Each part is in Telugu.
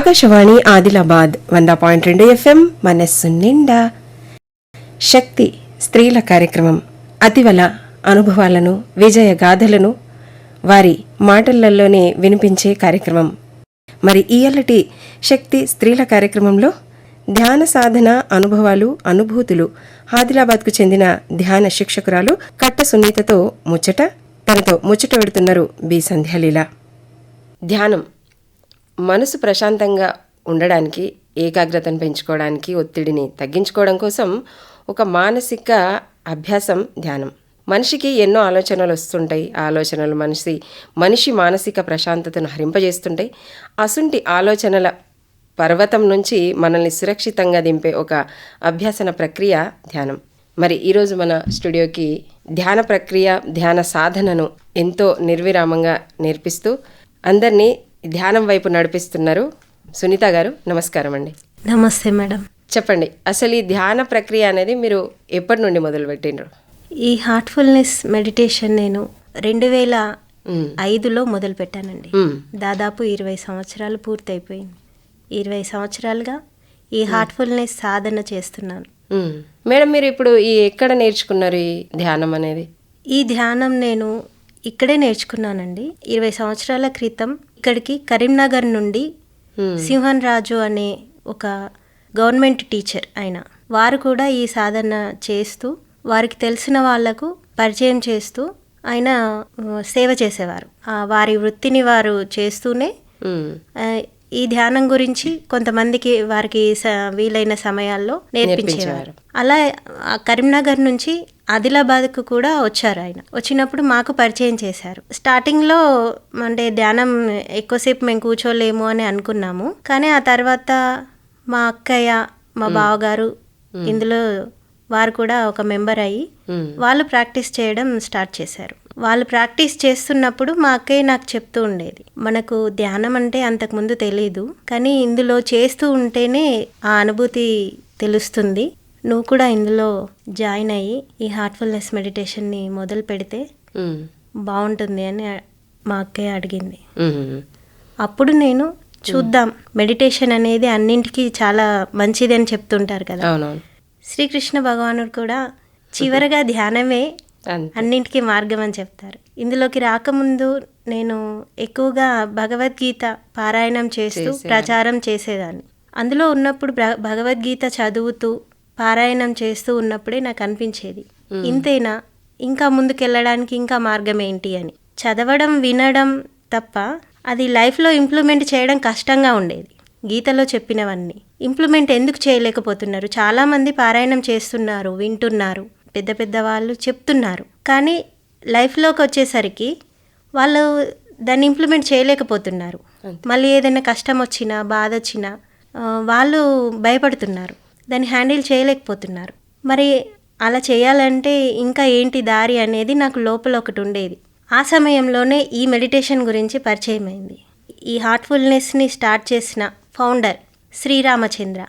ఆకాశవాణి ఆదిలాబాద్ వంద పాయింట్ రెండు ఎఫ్ఎం మనస్సు నిండా. శక్తి స్త్రీల కార్యక్రమం అతివల అనుభవాలను విజయ గాథలను వారి మాటలలోనే వినిపించే కార్యక్రమం. మరి ఇయల్లటి శక్తి స్త్రీల కార్యక్రమంలో ధ్యాన సాధన అనుభవాలు అనుభూతులు ఆదిలాబాద్కు చెందిన ధ్యాన శిక్షకురాలు కట్ట సునీతతో ముచ్చట తనతో ముచ్చట పెడుతున్నారు బి సంధ్యాలీల. ధ్యానం. మనసు ప్రశాంతంగా ఉండడానికి ఏకాగ్రతను పెంచుకోవడానికి ఒత్తిడిని తగ్గించుకోవడం కోసం ఒక మానసిక అభ్యాసం ధ్యానం. మనిషికి ఎన్నో ఆలోచనలు వస్తుంటాయి. ఆలోచనలు మనిషి మనిషి మానసిక ప్రశాంతతను హరింపజేస్తుంటాయి. అసుంటి ఆలోచనల పర్వతం నుంచి మనల్ని సురక్షితంగా దింపే ఒక అభ్యాసన ప్రక్రియ ధ్యానం. మరి ఈరోజు మన స్టూడియోకి ధ్యాన ప్రక్రియ ధ్యాన సాధనను ఎంతో నిర్విరామంగా నేర్పిస్తూ అందరినీ ధ్యానం వైపు నడిపిస్తున్నారు. సునీత గారు నమస్కారం అండి. నమస్తే మేడం. చెప్పండి అసలు ఈ ధ్యాన ప్రక్రియ అనేది మీరు ఎప్పటి నుండి మొదలుపెట్టిండ్రు? ఈ హార్ట్ఫుల్నెస్ మెడిటేషన్ నేను రెండు వేల ఐదులో మొదలు పెట్టానండి. దాదాపు ఇరవై సంవత్సరాలు పూర్తయిపోయింది. ఇరవై సంవత్సరాలుగా ఈ హార్ట్ఫుల్నెస్ సాధన చేస్తున్నాను. మేడం మీరు ఇప్పుడు ఈ ఎక్కడ నేర్చుకున్నారు ఈ ధ్యానం అనేది? ఈ ధ్యానం నేను ఇక్కడే నేర్చుకున్నానండి. ఇరవై సంవత్సరాల క్రితం ఇక్కడికి కరీంనగర్ నుండి. సింహన్ రాజు అనే ఒక గవర్నమెంట్ టీచర్ ఆయన. వారు కూడా ఈ సాధన చేస్తూ వారికి తెలిసిన వాళ్ళకు పరిచయం చేస్తూ ఆయన సేవ చేసేవారు. వారి వృత్తిని వారు చేస్తూనే ఈ ధ్యానం గురించి కొంతమందికి వారికి వీలైన సమయాల్లో నేర్పించేవారు. అలా ఆ కరీంనగర్ నుంచి ఆదిలాబాద్కు కూడా వచ్చారు ఆయన. వచ్చినప్పుడు మాకు పరిచయం చేశారు. స్టార్టింగ్లో అంటే ధ్యానం ఎక్కువసేపు మేము కూర్చోలేము అని అనుకున్నాము. కానీ ఆ తర్వాత మా అక్కయ్య మా బావగారు ఇందులో వారు కూడా ఒక మెంబర్ అయ్యి. వాళ్ళు ప్రాక్టీస్ చేయడం స్టార్ట్ చేశారు. వాళ్ళు ప్రాక్టీస్ చేస్తున్నప్పుడు మా అక్కయ్య నాకు చెప్తూ ఉండేది. మనకు ధ్యానం అంటే అంతకుముందు తెలియదు కానీ ఇందులో చేస్తూ ఉంటేనే ఆ అనుభూతి తెలుస్తుంది. నువ్వు కూడా ఇందులో జాయిన్ అయ్యి ఈ హార్ట్ఫుల్నెస్ మెడిటేషన్ని మొదలు పెడితే. బాగుంటుంది అని మా అక్కయ్య అడిగింది. అప్పుడు నేను చూద్దాం మెడిటేషన్ అనేది అన్నింటికి చాలా మంచిది అని చెప్తుంటారు కదా. శ్రీకృష్ణ భగవానుడు కూడా చివరగా ధ్యానమే అన్నింటికీ మార్గం అని చెప్తారు. ఇందులోకి రాకముందు నేను ఎక్కువగా భగవద్గీత పారాయణం చేస్తూ ప్రచారం చేసేదాన్ని. అందులో ఉన్నప్పుడు భగవద్గీత చదువుతూ పారాయణం చేస్తూ ఉన్నప్పుడే నాకు అనిపించేది. ఇంతేనా? ఇంకా ముందుకెళ్ళడానికి ఇంకా మార్గం ఏంటి అని. చదవడం వినడం తప్ప అది లైఫ్లో ఇంప్లిమెంట్ చేయడం కష్టంగా ఉండేది. గీతలో చెప్పినవన్నీ. ఇంప్లిమెంట్ ఎందుకు చేయలేకపోతున్నారు? చాలామంది పారాయణం చేస్తున్నారు వింటున్నారు. పెద్ద పెద్ద వాళ్ళు చెప్తున్నారు. కానీ లైఫ్లోకి వచ్చేసరికి వాళ్ళు దాన్ని ఇంప్లిమెంట్ చేయలేకపోతున్నారు. మళ్ళీ ఏదైనా కష్టం వచ్చినా బాధ వచ్చినా వాళ్ళు భయపడుతున్నారు. దాన్ని హ్యాండిల్ చేయలేకపోతున్నారు. మరి అలా చేయాలంటే ఇంకా ఏంటి దారి అనేది నాకు లోపల ఒకటి ఉండేది. ఆ సమయంలోనే ఈ మెడిటేషన్ గురించి పరిచయం అయింది. ఈ హార్ట్ఫుల్నెస్ని స్టార్ట్ చేసిన ఫౌండర్ శ్రీరామచంద్ర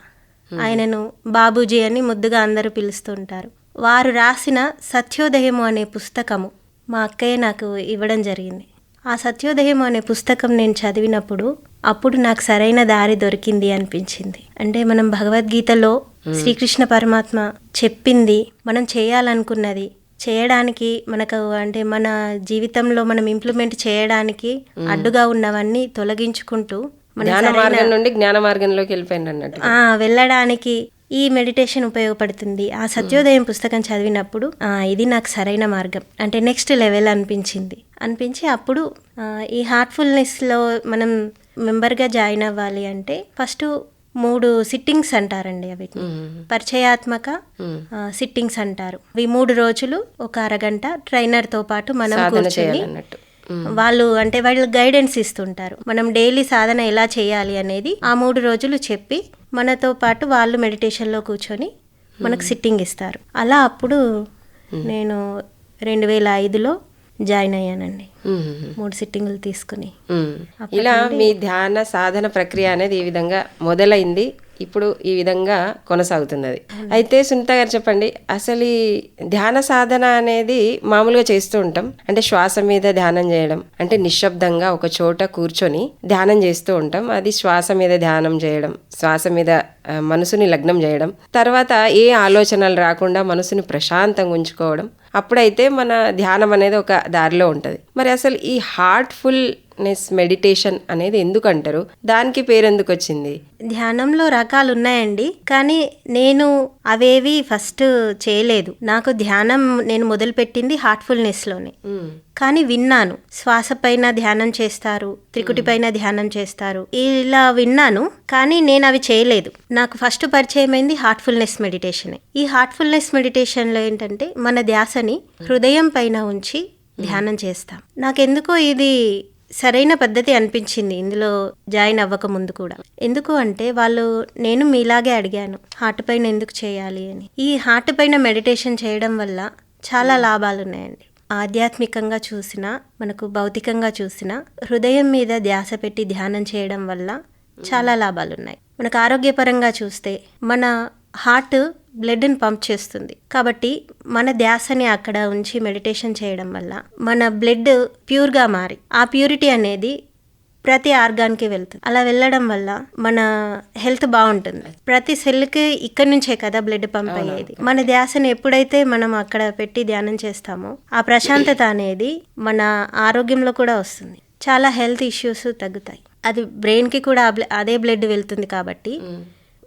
ఆయనను బాబూజీ అని ముద్దుగా అందరూ పిలుస్తుంటారు. వారు రాసిన సత్యోదయము అనే పుస్తకము మా అక్కయ్య నాకు ఇవ్వడం జరిగింది. ఆ సత్యోదయం అనే పుస్తకం నేను చదివినప్పుడు అప్పుడు నాకు సరైన దారి దొరికింది అనిపించింది. అంటే మనం భగవద్గీతలో శ్రీకృష్ణ పరమాత్మ చెప్పింది మనం చేయాలనుకున్నది చేయడానికి మనకు అంటే మన జీవితంలో మనం ఇంప్లిమెంట్ చేయడానికి అడ్డుగా ఉన్నవన్నీ తొలగించుకుంటూ మన మార్గం నుండి జ్ఞాన మార్గంలోకి వెళ్ళిపోయింది అన్నట్టు వెళ్ళడానికి ఈ మెడిటేషన్ ఉపయోగపడుతుంది. ఆ సత్యోదయం పుస్తకం చదివినప్పుడు ఇది నాకు సరైన మార్గం. అంటే నెక్స్ట్ లెవెల్ అనిపించింది. అనిపించి అప్పుడు ఈ హార్ట్ఫుల్నెస్లో మనం మెంబర్గా జాయిన్ అవ్వాలి అంటే ఫస్ట్ మూడు సిట్టింగ్స్ అంటారండి అవి. పరిచయాత్మక సిట్టింగ్స్ అంటారు. ఇవి మూడు రోజులు ఒక అరగంట ట్రైనర్తో పాటు మనం కూర్చొని వాళ్ళు అంటే వాళ్ళు గైడెన్స్ ఇస్తుంటారు. మనం డైలీ సాధన ఎలా చేయాలి అనేది ఆ మూడు రోజులు చెప్పి మనతో పాటు వాళ్ళు మెడిటేషన్లో కూర్చొని మనకు సిట్టింగ్ ఇస్తారు. అలా అప్పుడు నేను రెండు వేల ఐదులో జాయిన్ అయ్యానండి. మూడు సిట్టింగులు తీసుకుని. ఇలా మీ ధ్యాన సాధన ప్రక్రియ అనేది ఈ విధంగా మొదలైంది. ఇప్పుడు ఈ విధంగా కొనసాగుతున్నది. అయితే సునీత గారు చెప్పండి అసలు ఈ ధ్యాన సాధన అనేది మామూలుగా చేస్తూ ఉంటాం. అంటే శ్వాస మీద ధ్యానం చేయడం అంటే నిశ్శబ్దంగా ఒక చోట కూర్చొని ధ్యానం చేస్తూ ఉంటాం. అది శ్వాస మీద ధ్యానం చేయడం శ్వాస మీద మనసుని లగ్నం చేయడం తర్వాత ఏ ఆలోచనలు రాకుండా మనసుని ప్రశాంతంగా ఉంచుకోవడం. అప్పుడైతే మన ధ్యానం అనేది ఒక దారిలో ఉంటుంది. మరి అసలు ఈ హార్ట్ఫుల్నెస్ మెడిటేషన్ అనేది ఎందుకు అంటారు దానికి పేరు ఎందుకు వచ్చింది ధ్యానంలో రకాలు ఉన్నాయండి కానీ నేను అవేవి ఫస్ట్ చేయలేదు. నాకు ధ్యానం నేను మొదలుపెట్టింది హార్ట్ఫుల్నెస్లోనే కానీ విన్నాను. శ్వాస పైన ధ్యానం చేస్తారు త్రికుటి పైన ధ్యానం చేస్తారు. ఇలా విన్నాను కానీ నేను అవి చేయలేదు. నాకు ఫస్ట్ పరిచయం అయింది హార్ట్ఫుల్నెస్ మెడిటేషన్ ఈ హార్ట్ఫుల్నెస్ మెడిటేషన్లో ఏంటంటే మన ధ్యాసని హృదయం పైన ఉంచి ధ్యానం చేస్తాం. నాకెందుకో ఇది సరైన పద్ధతి అనిపించింది ఇందులో జాయిన్ అవ్వక ముందు కూడా. ఎందుకు అంటే వాళ్ళు నేను మీలాగే అడిగాను హార్ట్ పైన ఎందుకు చేయాలి అని. ఈ హార్ట్ పైన మెడిటేషన్ చేయడం వల్ల చాలా లాభాలు ఉన్నాయండి ఆధ్యాత్మికంగా చూసినా మనకు భౌతికంగా చూసినా హృదయం మీద ధ్యాస పెట్టి ధ్యానం చేయడం వల్ల చాలా లాభాలు ఉన్నాయి మనకు ఆరోగ్యపరంగా చూస్తే మన హార్ట్ బ్లడ్ని పంప్ చేస్తుంది. కాబట్టి మన ధ్యాసని అక్కడ ఉంచి మెడిటేషన్ చేయడం వల్ల మన బ్లడ్ ప్యూర్గా మారి ఆ ప్యూరిటీ అనేది ప్రతి ఆర్గాన్కి వెళ్తుంది. అలా వెళ్ళడం వల్ల మన హెల్త్ బాగుంటుంది. ప్రతి సెల్కి ఇక్కడి నుంచే కదా బ్లడ్ పంప్ అయ్యేది. మన ధ్యాసని ఎప్పుడైతే మనం అక్కడ పెట్టి ధ్యానం చేస్తామో ఆ ప్రశాంతత అనేది మన ఆరోగ్యంలో కూడా వస్తుంది. చాలా హెల్త్ ఇష్యూస్ తగ్గుతాయి. అది బ్రెయిన్కి కూడా అదే బ్లడ్ వెళ్తుంది కాబట్టి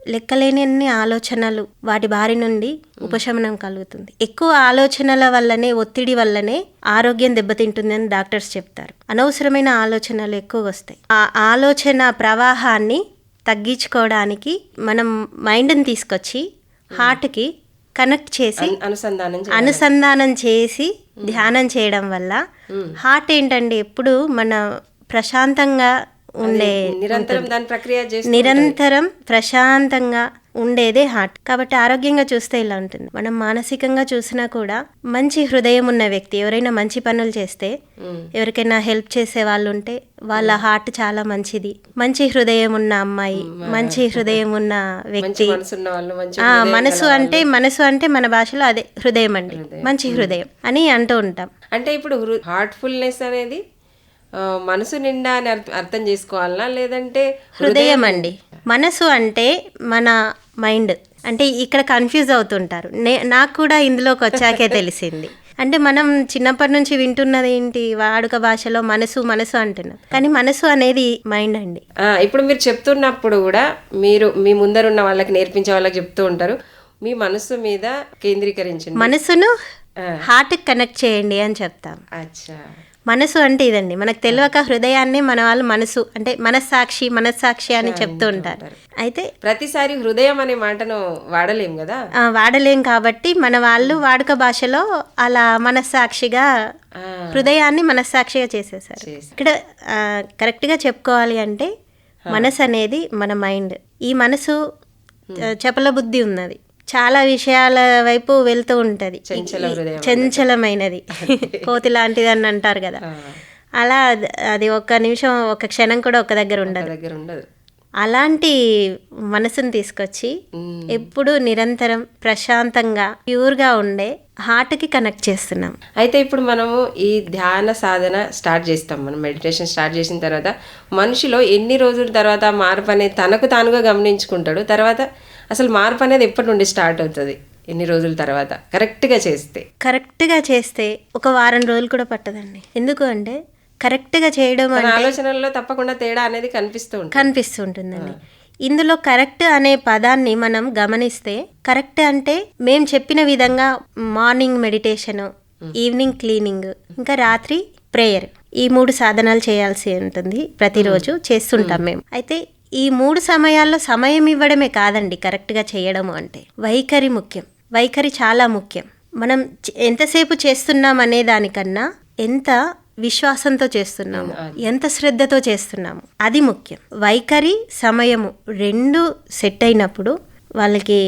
లెక్కలేని అన్ని ఆలోచనలు వాటి బారి నుండి ఉపశమనం కలుగుతుంది. ఎక్కువ ఆలోచనల వల్లనే ఒత్తిడి వల్లనే ఆరోగ్యం దెబ్బతింటుందని డాక్టర్స్ చెప్తారు. అనవసరమైన ఆలోచనలు ఎక్కువ వస్తాయి. ఆ ఆలోచన ప్రవాహాన్ని తగ్గించుకోవడానికి మనం మైండ్ని తీసుకొచ్చి హార్ట్కి కనెక్ట్ చేసి అనుసంధానం అనుసంధానం చేసి ధ్యానం చేయడం వల్ల హార్ట్ ఏంటండి ఎప్పుడు మన ప్రశాంతంగా ఉండే నిరంతరం దాని ప్రక్రియ నిరంతరం ప్రశాంతంగా ఉండేదే హార్ట్ కాబట్టి ఆరోగ్యంగా చూస్తే ఇలా ఉంటుంది. మనం మానసికంగా చూసినా కూడా మంచి హృదయం ఉన్న వ్యక్తి ఎవరైనా మంచి పనులు చేస్తే ఎవరికైనా హెల్ప్ చేసే వాళ్ళు ఉంటే వాళ్ళ హార్ట్ చాలా మంచిది. మంచి హృదయం ఉన్న అమ్మాయి మంచి హృదయం ఉన్న వ్యక్తి. మనసు అంటే మనసు అంటే మన భాషలో అదే హృదయం అండి. మంచి హృదయం అని అంటూ ఉంటాం. అంటే ఇప్పుడు హార్ట్ఫుల్నెస్ అనేది మనసు నిండా అని అర్థ- చేసుకోవాలనా? లేదంటే హృదయం అండి. మనసు అంటే మన మైండ్. అంటే ఇక్కడ కన్ఫ్యూజ్ అవుతుంటారు. నే నాకు కూడా ఇందులోకి వచ్చాకే తెలిసింది. అంటే మనం చిన్నప్పటి నుంచి వింటున్నది ఏంటి? వాడుక భాషలో మనసు మనసు అంటున్నాం. కానీ మనసు అనేది మైండ్ అండి. ఇప్పుడు మీరు చెప్తున్నప్పుడు కూడా మీరు మీ ముందరున్న వాళ్ళకి నేర్పించే వాళ్ళకి చెప్తూ ఉంటారు. మీ మనసు మీద కేంద్రీకరించండి. మనసును హార్ట్కి కనెక్ట్ చేయండి అని చెప్తాం. అచ్చా. మనసు అంటే ఇదండి. మనకు తెలియక హృదయాన్ని మన వాళ్ళు మనసు అంటే మనస్సాక్షి మనస్సాక్షి అని చెప్తూ ఉంటారు. అయితే ప్రతిసారి హృదయం అనే మాటను వాడలేం కదా? వాడలేం కాబట్టి మన వాళ్ళు వాడుక భాషలో అలా మనస్సాక్షిగా హృదయాన్ని మనస్సాక్షిగా చేసేసారు చేసి- ఇక్కడ కరెక్ట్గా చెప్పుకోవాలి అంటే మనసు అనేది మన మైండ్. ఈ మనసు చపల బుద్ధి ఉన్నది. చాలా విషయాల వైపు వెళ్తూ ఉంటది. చంచలమైనది కోతి లాంటిది అని అంటారు కదా. అలా అది- ఒక్క నిమిషం ఒక క్షణం కూడా ఒక దగ్గర ఉండదు. దగ్గర ఉండదు. అలాంటి మనసుని తీసుకొచ్చి ఎప్పుడు నిరంతరం ప్రశాంతంగా ప్యూర్గా ఉండే హార్ట్కి కనెక్ట్ చేస్తున్నాం. అయితే ఇప్పుడు మనము ఈ ధ్యాన సాధన స్టార్ట్ చేస్తాం. మనం మెడిటేషన్ స్టార్ట్ చేసిన తర్వాత మనిషిలో ఎన్ని రోజుల తర్వాత మార్పు అనేది తనకు తానుగా గమనించుకుంటాడు. తర్వాత అసలు మార్పు అనేది ఎప్పటి నుండి స్టార్ట్ అవుతుంది? ఎన్ని రోజుల తర్వాత? కరెక్ట్గా చేస్తే. కరెక్ట్గా చేస్తే ఒక వారం రోజులు కూడా పట్టదండి. ఎందుకు అంటే కరెక్ట్గా చేయడం ఆలోచనల్లో తప్పకుండా తేడా అనేది కనిపిస్తూ ఉంటుంది. కనిపిస్తుంటుందండి ఇందులో కరెక్ట్ అనే పదాన్ని మనం గమనిస్తే కరెక్ట్ అంటే మేము చెప్పిన విధంగా మార్నింగ్ మెడిటేషన్ ఈవినింగ్ క్లీనింగ్ ఇంకా రాత్రి ప్రేయర్ ఈ మూడు సాధనాలు చేయాల్సి ఉంటుంది ప్రతిరోజు చేస్తుంటాం మేము. అయితే ఈ మూడు సమయాల్లో సమయం ఇవ్వడమే కాదండి కరెక్ట్గా చేయడము అంటే. వైఖరి ముఖ్యం. వైఖరి చాలా ముఖ్యం. మనం ఎంతసేపు చేస్తున్నాం అనే దానికన్నా ఎంత విశ్వాసంతో చేస్తున్నాము ఎంత శ్రద్ధతో చేస్తున్నాము అది ముఖ్యం. వైఖరి సమయము రెండు సెట్ అయినప్పుడు వాళ్ళకి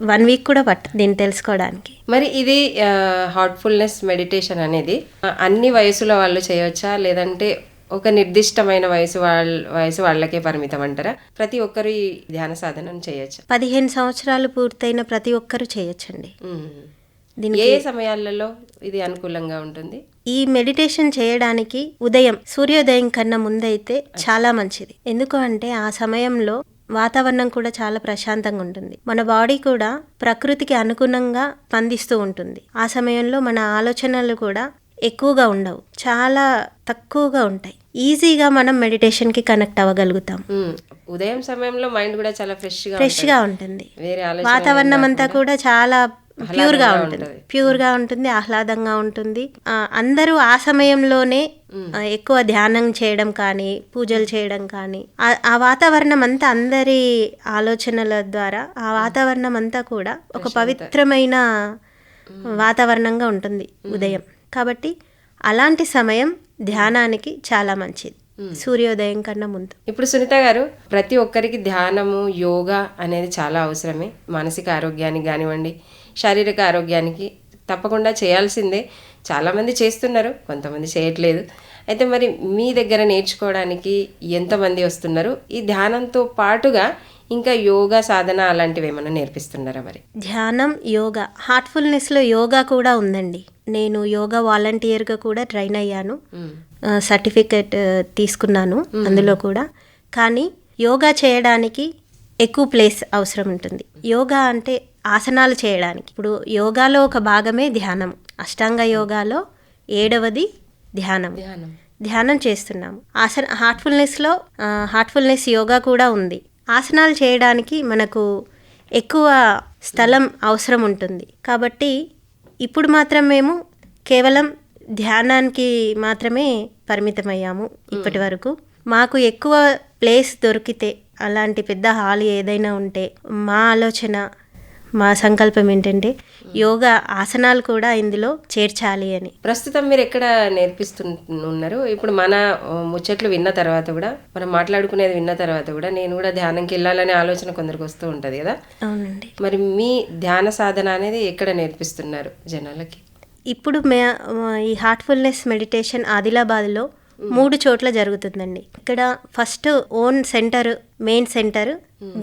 వన్ వీక్ కూడా పట్ట దీన్ని తెలుసుకోవడానికి. మరి ఇది హార్ట్ఫుల్నెస్ మెడిటేషన్ అనేది అన్ని వయసుల వాళ్ళు చేయవచ్చా లేదంటే ఒక నిర్దిష్టమైన వయసు వాళ్ళ వయసు వాళ్ళకే పరిమితం అంటారా? ప్రతి ఒక్కరు ఈ ధ్యాన సాధనను చేయొచ్చు. పదిహేను సంవత్సరాలు పూర్తయిన ప్రతి ఒక్కరూ చేయొచ్చండి. ఏ సమయాలలో ఇది అనుకూలంగా ఉంటుంది? ఈ మెడిటేషన్ చేయడానికి ఉదయం సూర్యోదయం కన్నా ముందైతే చాలా మంచిది. ఎందుకు అంటే ఆ సమయంలో వాతావరణం కూడా చాలా ప్రశాంతంగా ఉంటుంది. మన బాడీ కూడా ప్రకృతికి అనుగుణంగా స్పందిస్తూ ఉంటుంది. ఆ సమయంలో మన ఆలోచనలు కూడా ఎక్కువగా ఉండవు. చాలా తక్కువగా ఉంటాయి. ఈజీగా మనం మెడిటేషన్కి కనెక్ట్ అవ్వగలుగుతాం. ఉదయం సమయంలో మైండ్ కూడా చాలా ఫ్రెష్గా ఫ్రెష్గా ఉంటుంది. వాతావరణం అంతా కూడా చాలా ప్యూర్గా ఉంటుంది. ప్యూర్గా ఉంటుంది ఆహ్లాదంగా ఉంటుంది. అందరూ ఆ సమయంలోనే ఎక్కువ ధ్యానం చేయడం కానీ పూజలు చేయడం కానీ ఆ వాతావరణం అంతా అందరి ఆలోచనల ద్వారా ఆ వాతావరణం అంతా కూడా ఒక పవిత్రమైన వాతావరణంగా ఉంటుంది ఉదయం. కాబట్టి అలాంటి సమయం ధ్యానానికి చాలా మంచిది. సూర్యోదయం కన్నా ముందు. ఇప్పుడు సునీత గారు ప్రతి ఒక్కరికి ధ్యానము యోగా అనేది చాలా అవసరమే. మానసిక ఆరోగ్యానికి కానివ్వండి శారీరక ఆరోగ్యానికి తప్పకుండా చేయాల్సిందే. చాలామంది చేస్తున్నారు కొంతమంది చేయట్లేదు. అయితే మరి మీ దగ్గర నేర్చుకోవడానికి ఎంతమంది వస్తున్నారు? ఈ ధ్యానంతో పాటుగా ఇంకా యోగా సాధన అలాంటివి ఏమైనా నేర్పిస్తున్నారా మరి? ధ్యానం యోగా. హార్ట్ఫుల్నెస్లో యోగా కూడా ఉందండి. నేను యోగా వాలంటీర్గా కూడా ట్రైన్ అయ్యాను. సర్టిఫికెట్ తీసుకున్నాను అందులో కూడా. కానీ యోగా చేయడానికి ఎక్కువ ప్లేస్ అవసరం ఉంటుంది. యోగా అంటే ఆసనాలు చేయడానికి. ఇప్పుడు యోగాలో ఒక భాగమే ధ్యానం. అష్టాంగ యోగాలో ఏడవది ధ్యానం. ధ్యానం. చేస్తున్నాము. ఆసన హార్ట్ఫుల్నెస్లో హార్ట్ఫుల్నెస్ యోగా కూడా ఉంది. ఆసనాలు చేయడానికి మనకు ఎక్కువ స్థలం అవసరం ఉంటుంది. కాబట్టి ఇప్పుడు మాత్రం మేము కేవలం ధ్యానానికి మాత్రమే పరిమితమయ్యాము ఇప్పటి వరకు. మాకు ఎక్కువ ప్లేస్ దొరికితే అలాంటి పెద్ద హాల్ ఏదైనా ఉంటే మా ఆలోచన మా సంకల్పం ఏంటంటే యోగా ఆసనాలు కూడా ఇందులో చేర్చాలి అని. ప్రస్తుతం మీరు ఎక్కడ నేర్పిస్తున్నారు? ఇప్పుడు మన ముచ్చట్లు విన్న తర్వాత కూడా మనం మాట్లాడుకునేది విన్న తర్వాత కూడా నేను కూడా ధ్యానంకి వెళ్ళాలనే ఆలోచన కొందరికి వస్తూ ఉంటుంది కదా? అవునండి. మరి మీ ధ్యాన సాధన అనేది ఎక్కడ నేర్పిస్తున్నారు జనాలకి? ఇప్పుడు మే ఈ హార్ట్ఫుల్నెస్ మెడిటేషన్ ఆదిలాబాద్లో మూడు చోట్ల జరుగుతుందండి. ఇక్కడ first one centre main centre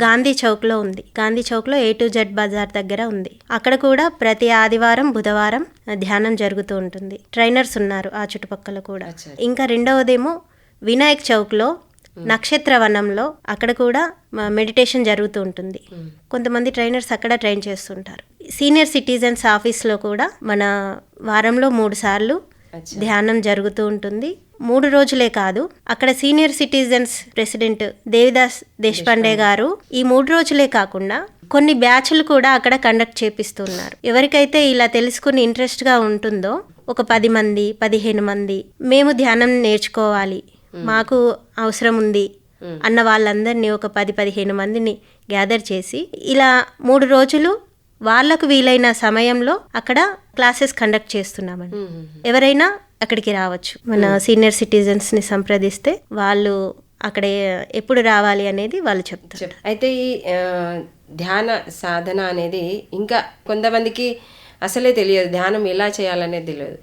Gandhi చౌక్లో ఉంది. గాంధీ చౌక్లో ఏ టు జెడ్ బజార్ దగ్గర ఉంది. అక్కడ కూడా ప్రతి ఆదివారం బుధవారం ధ్యానం జరుగుతూ ఉంటుంది. ట్రైనర్స్ ఉన్నారు ఆ చుట్టుపక్కల కూడా. ఇంకా రెండవదేమో వినాయక్ చౌక్లో నక్షత్ర వనంలో అక్కడ కూడా మెడిటేషన్ జరుగుతూ ఉంటుంది. కొంతమంది ట్రైనర్స్ అక్కడ ట్రైన్ చేస్తుంటారు. సీనియర్ సిటిజన్స్ ఆఫీస్లో కూడా మన వారంలో మూడు సార్లు. ధ్యానం జరుగుతూ ఉంటుంది. మూడు రోజులే కాదు అక్కడ senior citizens president Devidas Deshpande గారు ఈ మూడు రోజులే కాకుండా కొన్ని బ్యాచ్లు కూడా అక్కడ కండక్ట్ చేపిస్తున్నారు. ఎవరికైతే ఇలా తెలుసుకుని ఇంట్రెస్ట్గా ఉంటుందో ఒక పది మంది పదిహేను మంది మేము ధ్యానం నేర్చుకోవాలి మాకు అవసరం ఉంది అన్న వాళ్ళందరినీ ఒక పది పదిహేను మందిని గ్యాదర్ చేసి ఇలా మూడు రోజులు వాళ్ళకు వీలైన సమయంలో అక్కడ క్లాసెస్ కండక్ట్ చేస్తున్నామండి. ఎవరైనా అక్కడికి రావచ్చు. మన సీనియర్ సిటిజన్స్ని సంప్రదిస్తే వాళ్ళు అక్కడ ఎప్పుడు రావాలి అనేది వాళ్ళు చెప్తారు. చెప్ అయితే ఈ ధ్యాన సాధన అనేది ఇంకా కొంతమందికి అసలే తెలియదు. ధ్యానం ఎలా చేయాలనేది తెలియదు.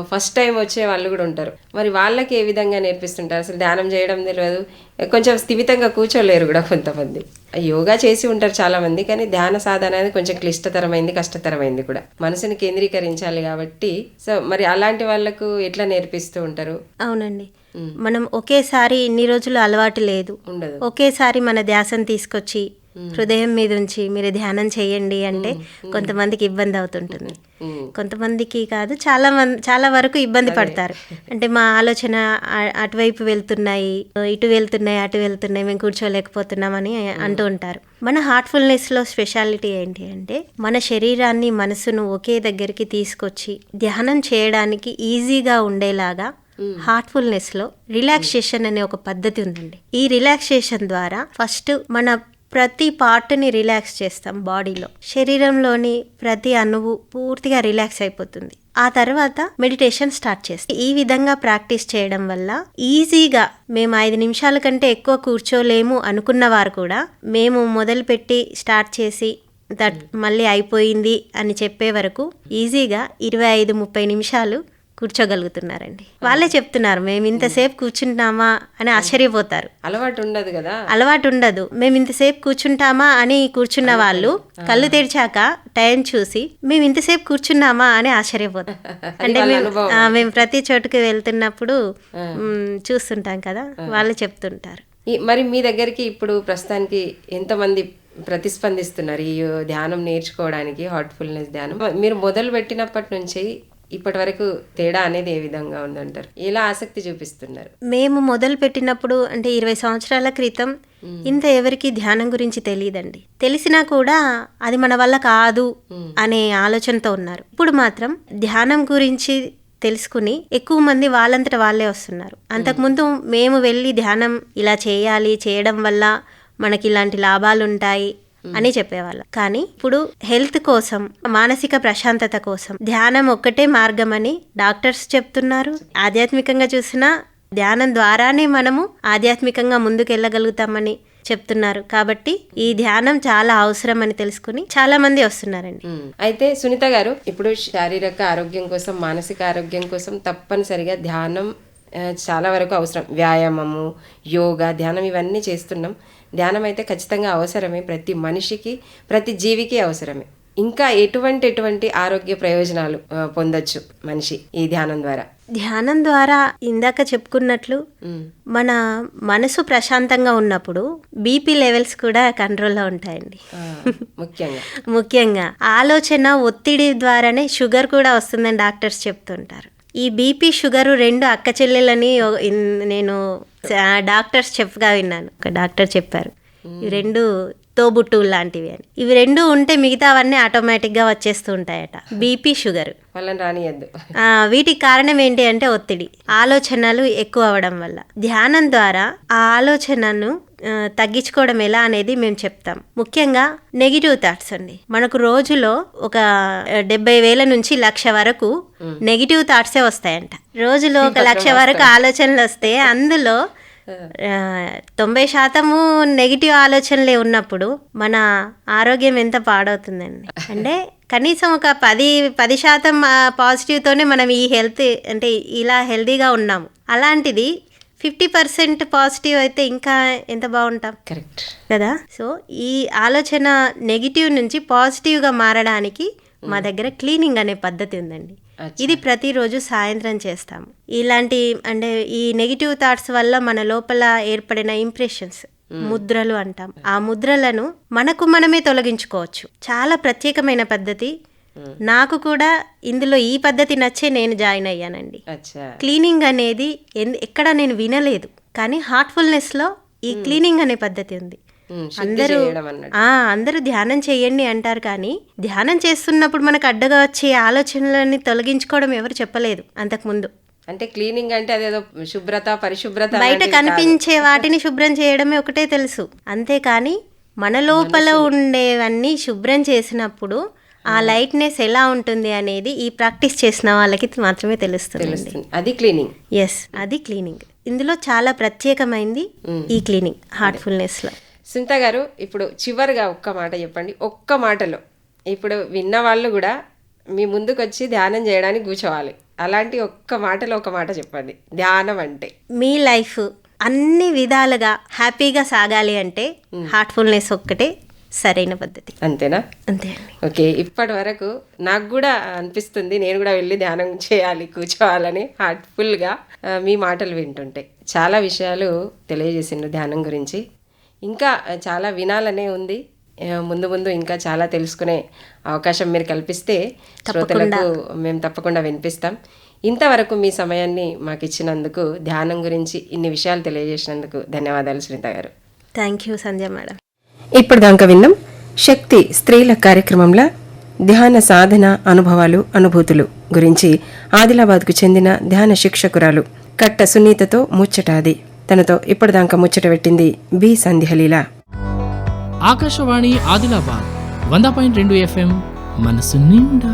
ఫస్ట్ టైం వచ్చే వాళ్ళు కూడా ఉంటారు. మరి వాళ్ళకి ఏ విధంగా నేర్పిస్తుంటారు? అసలు ధ్యానం చేయడం తెలియదు. కొంచెం స్థిమితంగా కూర్చోలేరు కూడా కొంతమంది. యోగా చేసి ఉంటారు చాలా మంది కానీ ధ్యాన సాధన అనేది కొంచెం క్లిష్టతరమైంది కష్టతరమైంది కూడా. మనసుని కేంద్రీకరించాలి కాబట్టి. సో మరి అలాంటి వాళ్ళకు ఎట్లా నేర్పిస్తూ ఉంటారు? అవునండి. మనం ఒకేసారి ఇన్ని రోజులు అలవాటు లేదు. ఉండదు. ఒకేసారి మన ధ్యాసను తీసుకొచ్చి హృదయం మీద ఉంచి మీరు ధ్యానం చేయండి అంటే కొంతమందికి ఇబ్బంది అవుతుంటుంది. కొంతమందికి కాదు చాలా మంది చాలా వరకు ఇబ్బంది పడతారు. అంటే మా ఆలోచన అటువైపు వెళ్తున్నాయి ఇటు వెళ్తున్నాయి అటు వెళ్తున్నాయి మేము కూర్చోలేకపోతున్నామని అంటూ ఉంటారు. మన హార్ట్ఫుల్నెస్లో స్పెషాలిటీ ఏంటి అంటే మన శరీరాన్ని మనసును ఒకే దగ్గరికి తీసుకొచ్చి ధ్యానం చేయడానికి ఈజీగా ఉండేలాగా హార్ట్ఫుల్నెస్లో రిలాక్సేషన్ అనే ఒక పద్ధతి ఉందండి. ఈ రిలాక్సేషన్ ద్వారా ఫస్ట్ మన ప్రతి పార్ట్ని రిలాక్స్ చేస్తాం బాడీలో. శరీరంలోని ప్రతి అణువు పూర్తిగా రిలాక్స్ అయిపోతుంది. ఆ తర్వాత మెడిటేషన్ స్టార్ట్ చేస్తాం. ఈ విధంగా ప్రాక్టీస్ చేయడం వల్ల ఈజీగా మేము ఐదు నిమిషాల కంటే ఎక్కువ కూర్చోలేము అనుకున్న వారు కూడా మేము మొదలుపెట్టి స్టార్ట్ చేసి దట్ మళ్ళీ అయిపోయింది అని చెప్పే వరకు ఈజీగా ఇరవై ఐదు ముప్పై నిమిషాలు కూర్చోగలుగుతున్నారండి. వాళ్ళే చెప్తున్నారు మేము ఇంతసేపు కూర్చుంటామా అని ఆశ్చర్యపోతారు. అలవాటు ఉండదు కదా? అలవాటు ఉండదు. మేము ఇంతసేపు కూర్చుంటామా? అని కూర్చున్న వాళ్ళు కళ్ళు తెరిచాక టైం చూసి మేము ఇంతసేపు కూర్చున్నామా? అని ఆశ్చర్యపోతాం అంటే మేము ప్రతి చోటుకి వెళ్తున్నప్పుడు చూస్తుంటాం కదా వాళ్ళు చెప్తుంటారు. మరి మీ దగ్గరికి ఇప్పుడు ప్రస్తుతానికి ఎంతమంది ప్రతిస్పందిస్తున్నారు ఈ ధ్యానం నేర్చుకోవడానికి హార్ట్ఫుల్నెస్ ధ్యానం? మీరు మొదలు పెట్టినప్పటి నుంచి ఇప్పటి వరకు తేడా అనేది ఏ విధంగా ఉందంటారు? ఎలా ఆసక్తి చూపిస్తున్నారు? మేము మొదలు పెట్టినప్పుడు అంటే ఇరవై సంవత్సరాల క్రితం ఇంత ఎవరికి ధ్యానం గురించి తెలియదండి. తెలిసినా కూడా అది మన వల్ల కాదు అనే ఆలోచనతో ఉన్నారు. ఇప్పుడు మాత్రం ధ్యానం గురించి తెలుసుకుని ఎక్కువ మంది వాళ్ళంతట వాళ్ళే వస్తున్నారు. అంతకుముందు మేము. వెళ్ళి ధ్యానం ఇలా చేయాలి చేయడం వల్ల మనకి ఇలాంటి లాభాలు ఉంటాయి అని చెప్పేవాళ్ళం. కానీ ఇప్పుడు హెల్త్ కోసం మానసిక ప్రశాంతత కోసం ధ్యానం ఒక్కటే మార్గం అని డాక్టర్స్ చెప్తున్నారు. ఆధ్యాత్మికంగా చూసినా ధ్యానం ద్వారానే మనము ఆధ్యాత్మికంగా ముందుకెళ్ళగలుగుతామని చెప్తున్నారు. కాబట్టి ఈ ధ్యానం చాలా అవసరం అని తెలుసుకుని చాలా మంది వస్తున్నారండి. అయితే సునీత గారు ఇప్పుడు శారీరక ఆరోగ్యం కోసం మానసిక ఆరోగ్యం కోసం తప్పనిసరిగా ధ్యానం చాలా వరకు అవసరం. వ్యాయామము యోగా ధ్యానం ఇవన్నీ చేస్తున్నాం. ధ్యానం అయితే ఖచ్చితంగా అవసరమే ప్రతి మనిషికి ప్రతి జీవికి అవసరమే. ఇంకా ఎటువంటి ఎటువంటి ఆరోగ్య ప్రయోజనాలు పొందొచ్చు మనిషి ఈ ధ్యానం ద్వారా? ధ్యానం ద్వారా ఇందాక చెప్పుకున్నట్లు. మన మనసు ప్రశాంతంగా ఉన్నప్పుడు బీపీ లెవెల్స్ కూడా కంట్రోల్లో ఉంటాయండి. ముఖ్యంగా. ముఖ్యంగా ఆలోచన ఒత్తిడి ద్వారానే షుగర్ కూడా వస్తుందని డాక్టర్స్ చెప్తుంటారు. ఈ బీపీ షుగర్ రెండు అక్క చెల్లెలని నేను డాక్టర్స్ చెప్పగా విన్నాను. ఒక డాక్టర్ చెప్పారు. ఈ రెండు తోబుట్టువులు లాంటివి అని. ఇవి రెండు ఉంటే మిగతావన్నీ ఆటోమేటిక్గా వచ్చేస్తూ ఉంటాయట. BP sugar. వాళ్ళని రానియద్దు. ఆ, వీటికి కారణం ఏంటి అంటే ఒత్తిడి. ఆలోచనలు ఎక్కువ అవ్వడం వల్ల. ధ్యానం ద్వారా ఆ ఆలోచనను తగ్గించుకోవడం ఎలా అనేది మేము చెప్తాం. ముఖ్యంగా నెగిటివ్ థాట్స్ అండి. మనకు రోజులో ఒక డెబ్బై వేల నుంచి లక్ష వరకు నెగిటివ్ థాట్సే వస్తాయంట. రోజులో ఒక లక్ష వరకు ఆలోచనలు వస్తే అందులో తొంభై శాతము నెగిటివ్ ఆలోచనలే ఉన్నప్పుడు మన ఆరోగ్యం ఎంత పాడవుతుందండి. అంటే కనీసం ఒక పది పది శాతం పాజిటివ్తోనే మనం ఈ హెల్త్ అంటే ఇలా హెల్తీగా ఉన్నాము. అలాంటిది ఫిఫ్టీ పర్సెంట్ పాజిటివ్ అయితే ఇంకా ఎంత బాగుంటాం? కరెక్ట్. కదా? సో ఈ ఆలోచన నెగిటివ్ నుంచి పాజిటివ్గా మారడానికి మా దగ్గర క్లీనింగ్ అనే పద్ధతి ఉందండి. ఇది ప్రతిరోజు సాయంత్రం చేస్తాము. ఇలాంటి అంటే ఈ నెగిటివ్ థాట్స్ వల్ల మన లోపల ఏర్పడిన ఇంప్రెషన్స్ ముద్రలు అంటాం. ఆ ముద్రలను మనకు మనమే తొలగించుకోవచ్చు. చాలా ప్రత్యేకమైన పద్ధతి. నాకు కూడా ఇందులో ఈ పద్ధతి నచ్చే నేను జాయిన్ అయ్యానండి. క్లీనింగ్ అనేది ఎక్కడ నేను వినలేదు కానీ హార్ట్ఫుల్నెస్లో ఈ క్లీనింగ్ అనే పద్ధతి ఉంది. అందరూ అందరూ ధ్యానం చేయండి అంటారు కానీ ధ్యానం చేస్తున్నప్పుడు మనకు అడ్డగా వచ్చే ఆలోచనలని తొలగించుకోవడం ఎవరు చెప్పలేదు అంతకుముందు. అంటే క్లీనింగ్ అంటే అదేదో శుభ్రత పరిశుభ్రత బయట. కనిపించే వాటిని శుభ్రం చేయడమే ఒకటే తెలుసు. అంతేకాని మన లోపల ఉండేవన్నీ శుభ్రం చేసినప్పుడు ఆ లైట్నెస్ ఎలా ఉంటుంది అనేది ఈ ప్రాక్టీస్ చేసిన వాళ్ళకి మాత్రమే తెలుస్తుంది. తెలుస్తుంది. అది క్లీనింగ్ ఎస్ అది క్లీనింగ్ ఇందులో చాలా ప్రత్యేకమైంది ఈ క్లీనింగ్ హార్ట్ఫుల్నెస్లో సునీత గారు ఇప్పుడు చివరిగా ఒక్క మాట చెప్పండి. ఒక్క మాటలో. ఇప్పుడు విన్న వాళ్ళు కూడా మీ ముందుకు వచ్చి ధ్యానం చేయడానికి కూర్చోవాలి. అలాంటి ఒక్క మాటలో ఒక మాట చెప్పండి. ధ్యానం అంటే? మీ లైఫ్ అన్ని విధాలుగా హ్యాపీగా సాగాలి అంటే హార్ట్ఫుల్నెస్ ఒక్కటే సరైన పద్ధతి. అంతేనా? అంతే ఓకే ఇప్పటి వరకు నాకు కూడా అనిపిస్తుంది నేను కూడా వెళ్ళి ధ్యానం చేయాలి కూర్చోవాలని హార్ట్ఫుల్గా మీ మాటలు వింటుంటే. చాలా విషయాలు తెలియజేసిండు ధ్యానం గురించి. ఇంకా చాలా వినాలనే ఉంది. ముందు ముందు ఇంకా చాలా తెలుసుకునే అవకాశం మీరు కల్పిస్తే శ్రోతలకు మేము తప్పకుండా వినిపిస్తాం. ఇంతవరకు మీ సమయాన్ని మాకు ఇచ్చినందుకు ధ్యానం గురించి ఇన్ని విషయాలు తెలియజేసినందుకు ధన్యవాదాలు సునీత గారు. Thank you Sandhya madam. ఇప్పుడు దాకా విన్నాం శక్తి స్త్రీల కార్యక్రమంలో ధ్యాన సాధన అనుభవాలు అనుభూతులు గురించి ఆదిలాబాద్కు చెందిన ధ్యాన శిక్షకురాలు కట్ట సునీతతో ముచ్చటాది. తనతో ఇప్పటిదాకా ముచ్చట పెట్టింది బి సంధ్యలీల. ఆకాశవాణి ఆదిలాబాద్ వంద పాయింట్ రెండు ఎఫ్ఎం మనసు నిండా.